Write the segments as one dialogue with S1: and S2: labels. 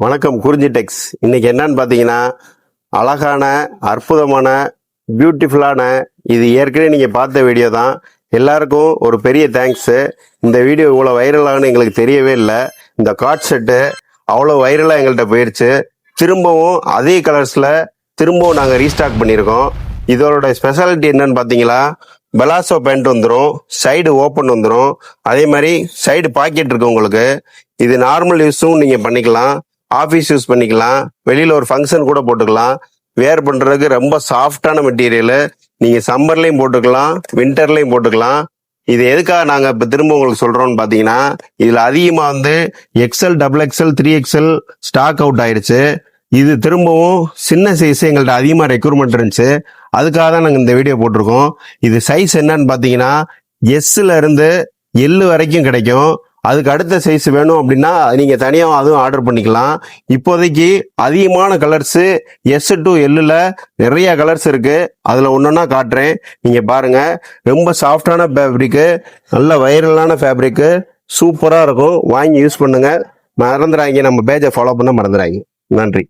S1: வணக்கம் குறிஞ்சி டெக்ஸ். இன்னைக்கு என்னன்னு பார்த்தீங்கன்னா அழகான அற்புதமான பியூட்டிஃபுல்லான இது ஏற்கனவே நீங்கள் பார்த்த வீடியோ தான். எல்லாருக்கும் ஒரு பெரிய தேங்க்ஸு இந்த வீடியோ இவ்வளோ வைரலாகனு எங்களுக்கு தெரியவே இல்லை. இந்த கார்ட் செட்டு அவ்வளோ வைரலாக எங்கள்கிட்ட போயிடுச்சு திரும்பவும் அதே கலர்ஸில் திரும்பவும் நாங்கள் ரீஸ்டாக் பண்ணியிருக்கோம். இதோட ஸ்பெஷாலிட்டி என்னன்னு பார்த்தீங்களா பெலாசோ பேண்ட் வந்துடும் சைடு ஓப்பன் வந்துடும் அதே மாதிரி சைடு பாக்கெட் இருக்கு உங்களுக்கு. இது நார்மல் யூஸும் நீங்கள் பண்ணிக்கலாம். ஆஃபீஸ் யூஸ் பண்ணிக்கலாம். வெளியில் ஒரு ஃபங்க்ஷன் கூட போட்டுக்கலாம். வேர் பண்ணுறதுக்கு ரொம்ப சாஃப்டான மெட்டீரியலு நீங்கள் சம்மர்லேயும் போட்டுக்கலாம் வின்டர்லேயும் போட்டுக்கலாம். இது எதுக்காக நாங்கள் இப்போ திரும்ப உங்களுக்கு சொல்கிறோம்னு பார்த்தீங்கன்னா இதில் அதிகமாக வந்து XL double XL three XL stock out ஆயிடுச்சு இது திரும்பவும் சின்ன சைஸ் எங்கள்கிட்ட அதிகமாக ரெக்யூர்மெண்ட் இருந்துச்சு. அதுக்காக தான் நாங்கள் இந்த வீடியோ போட்டிருக்கோம். இது சைஸ் என்னன்னு பார்த்தீங்கன்னா எஸ்ஸில் இருந்து எல்லு வரைக்கும் கிடைக்கும். அதுக்கு அடுத்த சைஸ் வேணும் அப்படின்னா நீங்கள் தனியாக அதுவும் ஆர்டர் பண்ணிக்கலாம். இப்போதைக்கு அதிகமான கலர்ஸு எஸ் டு எல்லில் நிறைய கலர்ஸ் இருக்குது அதில் ஒன்றா காட்டுறேன். நீங்கள் பாருங்க. ரொம்ப சாஃப்டான ஃபேப்ரிக்கு நல்ல வைரலான ஃபேப்ரிக்கு சூப்பராக இருக்கும். வாங்கி யூஸ் பண்ணுங்கள் மறந்துடாங்க நம்ம பேஜை ஃபாலோ பண்ண மறந்துடாங்க நன்றி.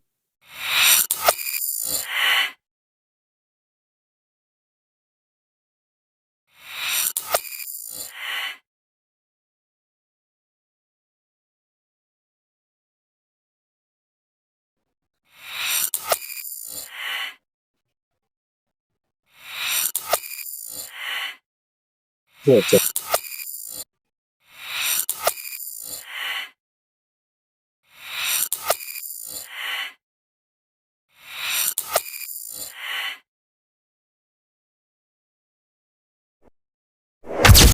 S1: もう。